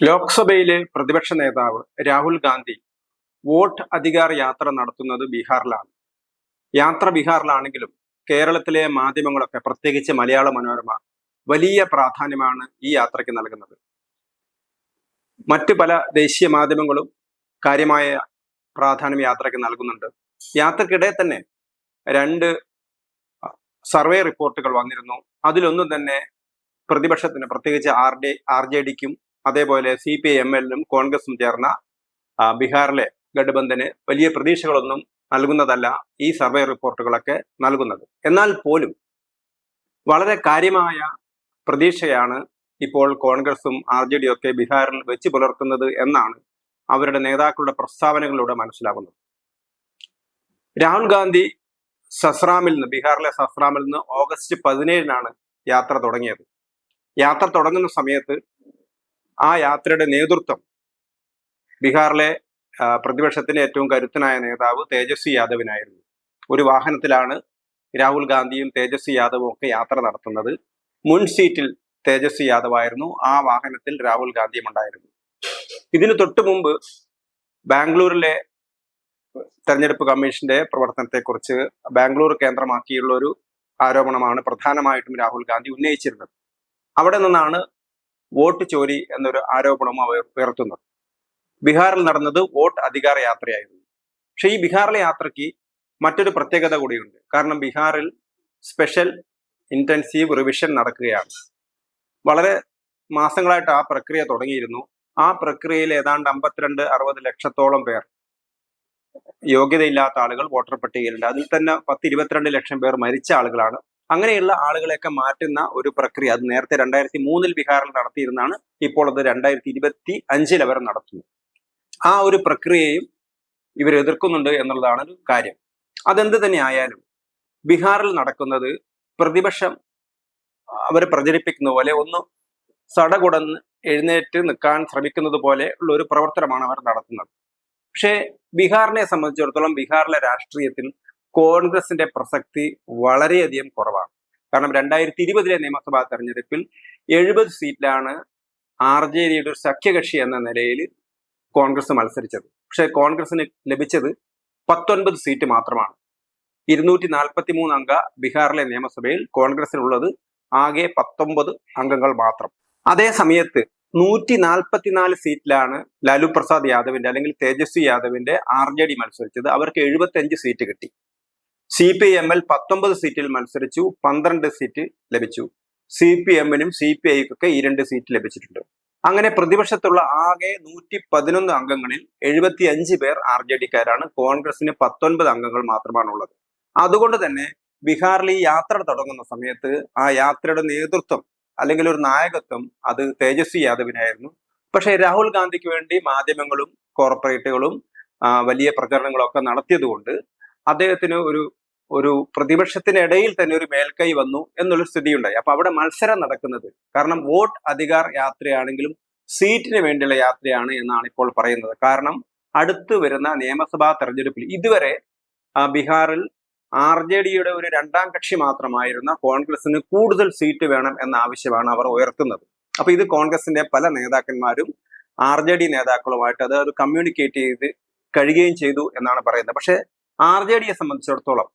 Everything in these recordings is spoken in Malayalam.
ലോക്സഭയിലെ പ്രതിപക്ഷ നേതാവ് രാഹുൽ ഗാന്ധി വോട്ട് അധികാർ യാത്ര നടത്തുന്നത് ബീഹാറിലാണ്. യാത്ര ബീഹാറിലാണെങ്കിലും കേരളത്തിലെ മാധ്യമങ്ങളൊക്കെ പ്രത്യേകിച്ച് മലയാള മനോരമ വലിയ പ്രാധാന്യമാണ് ഈ യാത്രയ്ക്ക് നൽകുന്നത്. മറ്റു പല ദേശീയ മാധ്യമങ്ങളും കാര്യമായ പ്രാധാന്യം യാത്രയ്ക്ക് നൽകുന്നുണ്ട്. യാത്രക്കിടെ തന്നെ രണ്ട് സർവേ റിപ്പോർട്ടുകൾ വന്നിരുന്നു. അതിലൊന്നും തന്നെ പ്രതിപക്ഷത്തിന് പ്രത്യേകിച്ച് ആർ ഡി ആർ ജെ ഡിക്കും അതേപോലെ സി പി ഐ എം എല്ലും കോൺഗ്രസും ചേർന്ന ബീഹാറിലെ ഗഡ്ബന്ധന് വലിയ പ്രതീക്ഷകളൊന്നും നൽകുന്നതല്ല ഈ സർവേ റിപ്പോർട്ടുകളൊക്കെ നൽകുന്നത്. എന്നാൽ പോലും വളരെ കാര്യമായ പ്രതീക്ഷയാണ് ഇപ്പോൾ കോൺഗ്രസും ആർ ജെ ഡി ഒക്കെ ബീഹാറിൽ വെച്ച് പുലർത്തുന്നത് എന്നാണ് അവരുടെ നേതാക്കളുടെ പ്രസ്താവനകളിലൂടെ മനസ്സിലാകുന്നത്. രാഹുൽ ഗാന്ധി സസ്രാമിൽ നിന്ന് ബീഹാറിലെ സസ്രാമിൽ നിന്ന് ഓഗസ്റ്റ് പതിനേഴിനാണ് യാത്ര തുടങ്ങിയത്. യാത്ര തുടങ്ങുന്ന സമയത്ത് ആ യാത്രയുടെ നേതൃത്വം ബീഹാറിലെ പ്രതിപക്ഷത്തിന് പ്രതിപക്ഷത്തിന്റെ ഏറ്റവും കരുത്തനായ നേതാവ് തേജസ്വി യാദവിനായിരുന്നു. ഒരു വാഹനത്തിലാണ് രാഹുൽ ഗാന്ധിയും തേജസ്വി യാദവും ഒക്കെ യാത്ര നടത്തുന്നത്. മുൻ സീറ്റിൽ തേജസ്വി യാദവ് ആയിരുന്നു ആ വാഹനത്തിൽ രാഹുൽ ഗാന്ധിയും ഉണ്ടായിരുന്നു. ഇതിന് തൊട്ടു മുമ്പ് ബാംഗ്ലൂരിലെ തെരഞ്ഞെടുപ്പ് കമ്മീഷന്റെ പ്രവർത്തനത്തെക്കുറിച്ച് ബാംഗ്ലൂർ കേന്ദ്രമാക്കിയുള്ള ഒരു ആരോപണമാണ് പ്രധാനമായിട്ടും രാഹുൽ ഗാന്ധി ഉന്നയിച്ചിരുന്നത്. അവിടെ നിന്നാണ് വോട്ട് ചോരി എന്നൊരു ആരോപണം അവർ ഉയർത്തുന്നത് ബീഹാറിൽ നടന്നത് വോട്ട് അധികാര യാത്രയായിരുന്നു. പക്ഷെ ഈ ബീഹാറിലെ യാത്രയ്ക്ക് മറ്റൊരു പ്രത്യേകത കൂടിയുണ്ട്. കാരണം ബീഹാറിൽ സ്പെഷ്യൽ ഇന്റൻസീവ് റിവിഷൻ നടക്കുകയാണ്. വളരെ മാസങ്ങളായിട്ട് ആ പ്രക്രിയ തുടങ്ങിയിരുന്നു. ആ പ്രക്രിയയിൽ ഏതാണ്ട് അമ്പത്തിരണ്ട് അറുപത് ലക്ഷത്തോളം പേർ യോഗ്യതയില്ലാത്ത ആളുകൾ വോട്ടർ പട്ടികയിലുണ്ട്. അതിൽ തന്നെ പത്ത് ഇരുപത്തിരണ്ട് ലക്ഷം പേർ മരിച്ച ആളുകളാണ് അങ്ങനെയുള്ള ആളുകളെയൊക്കെ മാറ്റുന്ന ഒരു പ്രക്രിയ. അത് നേരത്തെ രണ്ടായിരത്തി മൂന്നിൽ ബീഹാറിൽ നടത്തിയിരുന്നാണ് ഇപ്പോൾ അത് രണ്ടായിരത്തി ഇരുപത്തി അഞ്ചിൽ അവർ നടത്തുന്നു. ആ ഒരു പ്രക്രിയയും ഇവർ എതിർക്കുന്നുണ്ട് എന്നുള്ളതാണ് ഒരു കാര്യം. അതെന്ത് തന്നെ ആയാലും ബീഹാറിൽ നടക്കുന്നത് പ്രതിപക്ഷം അവർ പ്രചരിപ്പിക്കുന്ന പോലെ ഒന്ന് സടകുടന്ന് എഴുന്നേറ്റ് നിൽക്കാൻ ശ്രമിക്കുന്നത് പോലെ ഉള്ള ഒരു പ്രവർത്തനമാണ് അവർ നടത്തുന്നത്. പക്ഷേ ബീഹാറിനെ സംബന്ധിച്ചിടത്തോളം ബീഹാറിലെ രാഷ്ട്രീയത്തിൽ കോൺഗ്രസിന്റെ പ്രസക്തി വളരെയധികം കുറവാണ്. കാരണം രണ്ടായിരത്തി ഇരുപതിലെ നിയമസഭാ തെരഞ്ഞെടുപ്പിൽ എഴുപത് സീറ്റിലാണ് ആർ ജെ ഡിയുടെ ഒരു സഖ്യകക്ഷി എന്ന നിലയിൽ കോൺഗ്രസ് മത്സരിച്ചത്. പക്ഷേ കോൺഗ്രസിന് ലഭിച്ചത് പത്തൊൻപത് സീറ്റ് മാത്രമാണ്. ഇരുന്നൂറ്റി നാൽപ്പത്തി മൂന്ന് അംഗ ബീഹാറിലെ നിയമസഭയിൽ കോൺഗ്രസിനുള്ളത് ആകെ പത്തൊമ്പത് അംഗങ്ങൾ മാത്രം. അതേ സമയത്ത് നൂറ്റി നാൽപ്പത്തിനാല് സീറ്റിലാണ് ലാലു പ്രസാദ് യാദവിന്റെ അല്ലെങ്കിൽ തേജസ്വി യാദവിന്റെ ആർ ജെ ഡി മത്സരിച്ചത്. അവർക്ക് എഴുപത്തി അഞ്ച് സീറ്റ് കിട്ടി. സി പി എമ്മിൽ പത്തൊമ്പത് സീറ്റിൽ മത്സരിച്ചു പന്ത്രണ്ട് സീറ്റ് ലഭിച്ചു. സി പി എമ്മിനും സി പി ഐക്കൊക്കെ ഈ രണ്ട് സീറ്റ് ലഭിച്ചിട്ടുണ്ട്. അങ്ങനെ പ്രതിപക്ഷത്തുള്ള ആകെ നൂറ്റി പതിനൊന്ന് അംഗങ്ങളിൽ എഴുപത്തി അഞ്ച് പേർ ആർ ജെ ഡിക്കാരാണ്. കോൺഗ്രസിന് പത്തൊൻപത് അംഗങ്ങൾ മാത്രമാണ് ഉള്ളത് അതുകൊണ്ട് തന്നെ ബീഹാറിൽ ഈ യാത്ര തുടങ്ങുന്ന സമയത്ത് ആ യാത്രയുടെ നേതൃത്വം അല്ലെങ്കിൽ ഒരു നായകത്വം അത് തേജസ്വി യാദവിനായിരുന്നു. പക്ഷേ രാഹുൽ ഗാന്ധിക്ക് വേണ്ടി മാധ്യമങ്ങളും കോർപ്പറേറ്റുകളും വലിയ പ്രചരണങ്ങളൊക്കെ നടത്തിയതുകൊണ്ട് അദ്ദേഹത്തിന് ഒരു ഒരു പ്രതിപക്ഷത്തിനിടയിൽ തന്നെ ഒരു മേൽക്കൈ വന്നു എന്നുള്ള സ്ഥിതി ഉണ്ടായി അപ്പൊ അവിടെ മത്സരം നടക്കുന്നത്. കാരണം വോട്ട് അധികാർ യാത്രയാണെങ്കിലും സീറ്റിന് വേണ്ടിയുള്ള യാത്രയാണ് എന്നാണ് ഇപ്പോൾ പറയുന്നത്. കാരണം അടുത്തു വരുന്ന നിയമസഭാ തെരഞ്ഞെടുപ്പിൽ ഇതുവരെ ബീഹാറിൽ ആർ ജെ ഡിയുടെ ഒരു രണ്ടാം കക്ഷി മാത്രമായിരുന്ന കോൺഗ്രസിന് കൂടുതൽ സീറ്റ് വേണം എന്ന ആവശ്യമാണ് അവർ ഉയർത്തുന്നത്. അപ്പൊ ഇത് കോൺഗ്രസിന്റെ പല നേതാക്കന്മാരും ആർ ജെ ഡി നേതാക്കളുമായിട്ട് അത് കമ്മ്യൂണിക്കേറ്റ് ചെയ്ത് കഴിയുകയും ചെയ്തു എന്നാണ് പറയുന്നത്. പക്ഷെ ആർ ജെ ഡിയെ സംബന്ധിച്ചിടത്തോളം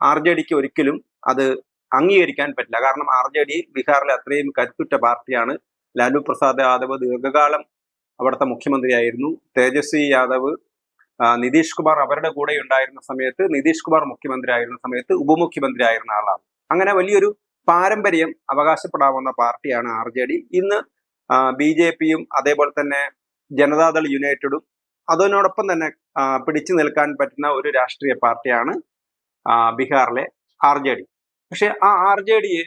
ആർ ജെ ഡിക്ക് ഒരിക്കലും അത് അംഗീകരിക്കാൻ പറ്റില്ല. കാരണം ആർ ജെ ഡി ബീഹാറിലെ അത്രയും കരുത്തുറ്റ പാർട്ടിയാണ്. ലാലു പ്രസാദ് യാദവ് ദീർഘകാലം അവിടുത്തെ മുഖ്യമന്ത്രിയായിരുന്നു. തേജസ്വി യാദവ് നിതീഷ് കുമാർ അവരുടെ കൂടെ ഉണ്ടായിരുന്ന സമയത്ത് നിതീഷ് കുമാർ മുഖ്യമന്ത്രി ആയിരുന്ന സമയത്ത് ഉപമുഖ്യമന്ത്രി ആയിരുന്ന ആളാണ്. അങ്ങനെ വലിയൊരു പാരമ്പര്യം അവകാശപ്പെടാവുന്ന പാർട്ടിയാണ് ആർ ജെ ഡി ഇന്ന് ബി ജെ പിയും അതേപോലെ തന്നെ ജനതാദൾ യുണൈറ്റഡും അതിനോടൊപ്പം തന്നെ പിടിച്ചു നിൽക്കാൻ പറ്റുന്ന ഒരു രാഷ്ട്രീയ പാർട്ടിയാണ് ബീഹാറിലെ ആർ ജെ ഡി. പക്ഷെ ആ ആർ ജെ ഡിയെ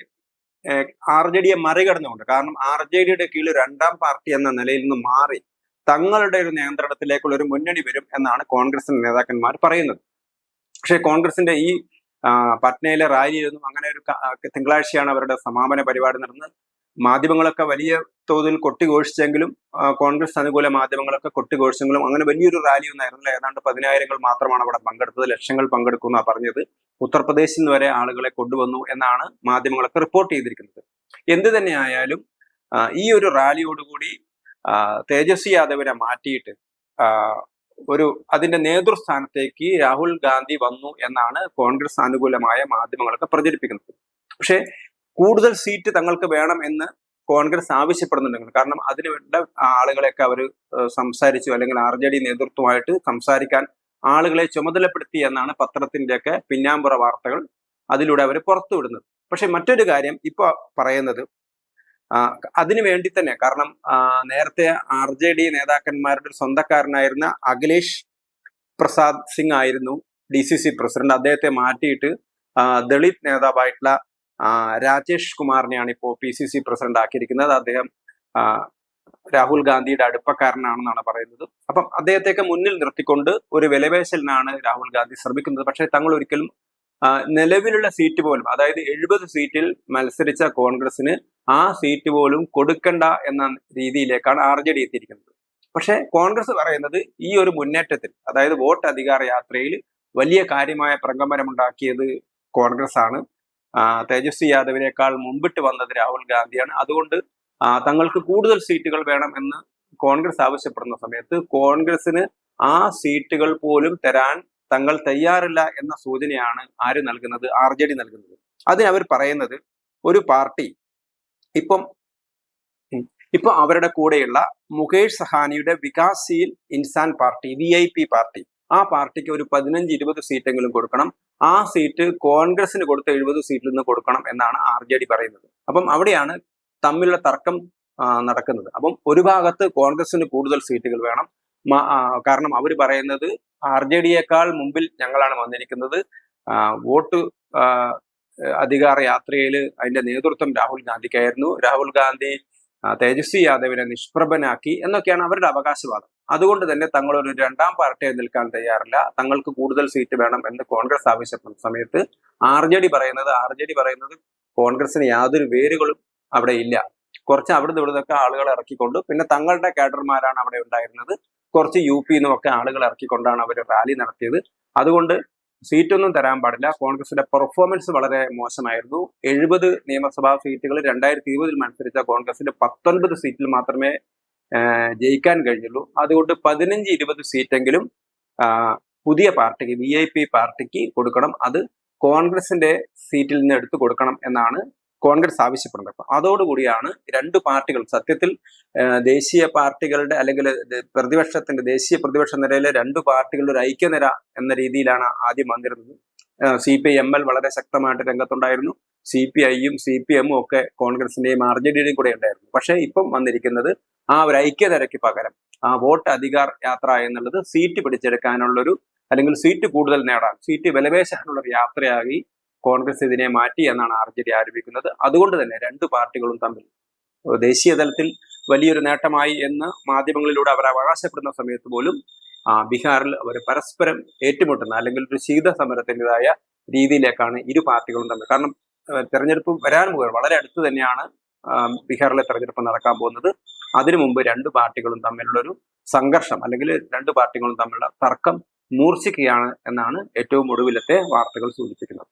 ആർ ജെ ഡിയെ മറികടന്നുകൊണ്ട് കാരണം ആർ ജെ ഡിയുടെ കീഴിൽ രണ്ടാം പാർട്ടി എന്ന നിലയിൽ നിന്ന് മാറി തങ്ങളുടെ ഒരു നിയന്ത്രണത്തിലേക്കുള്ള ഒരു മുന്നണി വരും എന്നാണ് കോൺഗ്രസിന്റെ നേതാക്കന്മാർ പറയുന്നത്. പക്ഷേ കോൺഗ്രസിന്റെ ഈ പട്നയിലെ റാലിയിലൊന്നും അങ്ങനെ ഒരു തിങ്കളാഴ്ചയാണ് അവരുടെ സമാപന പരിപാടി നടന്നത്. മാധ്യമങ്ങളൊക്കെ വലിയ തോതിൽ കൊട്ടിഘോഷിച്ചെങ്കിലും കോൺഗ്രസ് അനുകൂല മാധ്യമങ്ങളൊക്കെ കൊട്ടിഘോഷിച്ചെങ്കിലും അങ്ങനെ വലിയൊരു റാലി ഒന്നും ആയിരുന്നില്ല. ഏതാണ്ട് പതിനായിരങ്ങൾ മാത്രമാണ് അവിടെ പങ്കെടുത്തത്. ലക്ഷങ്ങൾ പങ്കെടുക്കുന്ന പറഞ്ഞത്. ഉത്തർപ്രദേശിൽ നിന്ന് വരെ ആളുകളെ കൊണ്ടുവന്നു എന്നാണ് മാധ്യമങ്ങളൊക്കെ റിപ്പോർട്ട് ചെയ്തിരിക്കുന്നത്. എന്ത് തന്നെയായാലും ഈ ഒരു റാലിയോടുകൂടി തേജസ്വി യാദവിനെ മാറ്റിയിട്ട് ഒരു അതിന്റെ നേതൃസ്ഥാനത്തേക്ക് രാഹുൽ ഗാന്ധി വന്നു എന്നാണ് കോൺഗ്രസ് അനുകൂലമായ മാധ്യമങ്ങളൊക്കെ പ്രചരിപ്പിക്കുന്നത്. പക്ഷേ കൂടുതൽ സീറ്റ് തങ്ങൾക്ക് വേണം എന്ന് കോൺഗ്രസ് ആവശ്യപ്പെടുന്നുണ്ടെങ്കിൽ കാരണം അതിന് വേണ്ട ആളുകളെയൊക്കെ അവർ സംസാരിച്ചു അല്ലെങ്കിൽ ആർ ജെ ഡി നേതൃത്വമായിട്ട് സംസാരിക്കാൻ ആളുകളെ ചുമതലപ്പെടുത്തി എന്നാണ് പത്രത്തിന്റെയൊക്കെ പിന്നാമ്പുറ വാർത്തകൾ അതിലൂടെ അവർ പുറത്തുവിടുന്നത് പക്ഷെ മറ്റൊരു കാര്യം ഇപ്പൊ പറയുന്നത് അതിനു വേണ്ടി തന്നെ കാരണം നേരത്തെ ആർ ജെ ഡി നേതാക്കന്മാരുടെ സ്വന്തക്കാരനായിരുന്ന അഖിലേഷ് പ്രസാദ് സിംഗ് ആയിരുന്നു ഡി സി സി പ്രസിഡന്റ്. അദ്ദേഹത്തെ മാറ്റിയിട്ട് ദളിത് നേതാവായിട്ടുള്ള രാജേഷ് കുമാറിനെയാണ് ഇപ്പോൾ പി സി സി പ്രസിഡന്റ് ആക്കിയിരിക്കുന്നത്. അദ്ദേഹം രാഹുൽ ഗാന്ധിയുടെ അടുപ്പക്കാരനാണെന്നാണ് പറയുന്നത്. അപ്പം അദ്ദേഹത്തെയൊക്കെ മുന്നിൽ നിർത്തിക്കൊണ്ട് ഒരു വിലപേശലിനാണ് രാഹുൽ ഗാന്ധി ശ്രമിക്കുന്നത്. പക്ഷേ തങ്ങൾ ഒരിക്കലും നിലവിലുള്ള സീറ്റ് പോലും അതായത് എഴുപത് സീറ്റിൽ മത്സരിച്ച കോൺഗ്രസിന് ആ സീറ്റ് പോലും കൊടുക്കണ്ട എന്ന രീതിയിലേക്കാണ് ആർ ജെ ഡി എത്തിയിരിക്കുന്നത്. പക്ഷേ കോൺഗ്രസ് പറയുന്നത് ഈ ഒരു മുന്നേറ്റത്തിൽ അതായത് വോട്ട് അധികാര യാത്രയിൽ വലിയ കാര്യമായ പ്രകമ്പനമുണ്ടാക്കിയത് കോൺഗ്രസ് ആണ് തേജസ്വി യാദവിനേക്കാൾ മുമ്പിട്ട് വന്നത് രാഹുൽ ഗാന്ധിയാണ്. അതുകൊണ്ട് തങ്ങൾക്ക് കൂടുതൽ സീറ്റുകൾ വേണം എന്ന് കോൺഗ്രസ് ആവശ്യപ്പെടുന്ന സമയത്ത് കോൺഗ്രസിന് ആ സീറ്റുകൾ പോലും തരാൻ തങ്ങൾ തയ്യാറില്ല എന്ന സൂചനയാണ് ആര് നൽകുന്നത്? ആർ ജെ ഡി നൽകുന്നത്. അതിന് അവർ പറയുന്നത് ഒരു പാർട്ടി ഇപ്പം ഇപ്പൊ അവരുടെ കൂടെയുള്ള Mukesh സഹാനിയുടെ Vikassheel Insaan party V I P party ആ പാർട്ടിക്ക് ഒരു പതിനഞ്ച് ഇരുപത് സീറ്റെങ്കിലും കൊടുക്കണം. ആ സീറ്റ് കോൺഗ്രസിന് കൊടുത്ത എഴുപത് സീറ്റിൽ നിന്ന് കൊടുക്കണം എന്നാണ് ആർ ജെ ഡി പറയുന്നത്. അപ്പം അവിടെയാണ് തമ്മിലുള്ള തർക്കം നടക്കുന്നത്. അപ്പം ഒരു ഭാഗത്ത് കോൺഗ്രസിന് കൂടുതൽ സീറ്റുകൾ വേണം. കാരണം അവർ പറയുന്നത് ആർ ജെ ഡിയേക്കാൾ മുമ്പിൽ ഞങ്ങളാണ് വന്നിരിക്കുന്നത്. വോട്ട് അധികാര യാത്രയിൽ അതിന്റെ നേതൃത്വം രാഹുൽ ഗാന്ധിക്കായിരുന്നു. രാഹുൽ ഗാന്ധി തേജസ്വി യാദവിനെ നിഷ്പ്രഭനാക്കി എന്നൊക്കെയാണ് അവരുടെ അവകാശവാദം. അതുകൊണ്ട് തന്നെ തങ്ങൾ ഒരു രണ്ടാം പാർട്ടിയായി നിൽക്കാൻ തയ്യാറില്ല. തങ്ങൾക്ക് കൂടുതൽ സീറ്റ് വേണം എന്ന് കോൺഗ്രസ് ആവശ്യപ്പെടുന്ന സമയത്ത് ആർ ജെ ഡി പറയുന്നത് ആർ ജെ ഡി പറയുന്നത് കോൺഗ്രസിന് യാതൊരു വേരുകളും അവിടെ ഇല്ല. കുറച്ച് അവിടുന്ന് ഇവിടുന്നൊക്കെ ആളുകളെ ഇറക്കിക്കൊണ്ട് പിന്നെ തങ്ങളുടെ കാഡർമാരാണ് അവിടെ ഉണ്ടായിരുന്നത്. കുറച്ച് യു പി നിന്നൊക്കെ ആളുകൾ ഇറക്കിക്കൊണ്ടാണ് അവർ റാലി നടത്തിയത്. അതുകൊണ്ട് സീറ്റൊന്നും തരാൻ പാടില്ല. കോൺഗ്രസിന്റെ പെർഫോമൻസ് വളരെ മോശമായിരുന്നു. എഴുപത് നിയമസഭാ സീറ്റുകൾ രണ്ടായിരത്തി ഇരുപതിൽ മത്സരിച്ച കോൺഗ്രസിന്റെ പത്തൊൻപത് സീറ്റിൽ മാത്രമേ ജയിക്കാൻ കഴിഞ്ഞുള്ളൂ. അതുകൊണ്ട് പതിനഞ്ച് ഇരുപത് സീറ്റെങ്കിലും പുതിയ പാർട്ടിക്ക് വി ഐ പി പാർട്ടിക്ക് കൊടുക്കണം. അത് കോൺഗ്രസിന്റെ സീറ്റിൽ നിന്ന് എടുത്തു കൊടുക്കണം എന്നാണ് കോൺഗ്രസ് ആവശ്യപ്പെടുന്നത്. അപ്പൊ അതോടുകൂടിയാണ് രണ്ട് പാർട്ടികൾ സത്യത്തിൽ ദേശീയ പാർട്ടികളുടെ അല്ലെങ്കിൽ പ്രതിപക്ഷത്തിന്റെ ദേശീയ പ്രതിപക്ഷ നിരയിലെ രണ്ട് പാർട്ടികളുടെ ഒരു ഐക്യനിര എന്ന രീതിയിലാണ് ആദ്യം വന്നിരുന്നത്. സി പി എം എൽ വളരെ ശക്തമായിട്ട് രംഗത്തുണ്ടായിരുന്നു. സി പി ഐയും സി പി എമ്മും ഒക്കെ കോൺഗ്രസിന്റെയും ആർ ജെ ഡിയുടെയും കൂടെ ഉണ്ടായിരുന്നു. പക്ഷേ ഇപ്പം വന്നിരിക്കുന്നത് ആ ഒരു ഐക്യതരയ്ക്ക് പകരം ആ വോട്ട് അധികാർ യാത്ര എന്നുള്ളത് സീറ്റ് പിടിച്ചെടുക്കാനുള്ളൊരു അല്ലെങ്കിൽ സീറ്റ് കൂടുതൽ നേടാൻ സീറ്റ് വിലപേശാനുള്ള ഒരു യാത്രയായി കോൺഗ്രസ് ഇതിനെ മാറ്റി എന്നാണ് ആർ ജെ ഡി ആരോപിക്കുന്നത്. അതുകൊണ്ട് തന്നെ രണ്ട് പാർട്ടികളും തമ്മിൽ ദേശീയ തലത്തിൽ വലിയൊരു നേട്ടമായി എന്ന് മാധ്യമങ്ങളിലൂടെ അവർ അവകാശപ്പെടുന്ന സമയത്ത് പോലും ബീഹാറിൽ അവർ പരസ്പരം ഏറ്റുമുട്ടുന്ന അല്ലെങ്കിൽ ഒരു ശീത സമരത്തിന്റെതായ രീതിയിലേക്കാണ് ഇരു പാർട്ടികളും തമ്മിൽ കാരണം തെരഞ്ഞെടുപ്പ് വരാൻ പോകുന്നത് വളരെ അടുത്ത് തന്നെയാണ് ബീഹാറിലെ തെരഞ്ഞെടുപ്പ് നടക്കാൻ പോകുന്നത്. അതിനു മുമ്പ് രണ്ട് പാർട്ടികളും തമ്മിലുള്ളൊരു സംഘർഷം അല്ലെങ്കിൽ രണ്ട് പാർട്ടികളും തമ്മിലുള്ള തർക്കം മൂർച്ഛിക്കുകയാണ് എന്നാണ് ഏറ്റവും ഒടുവിലത്തെ വാർത്തകൾ സൂചിപ്പിക്കുന്നത്.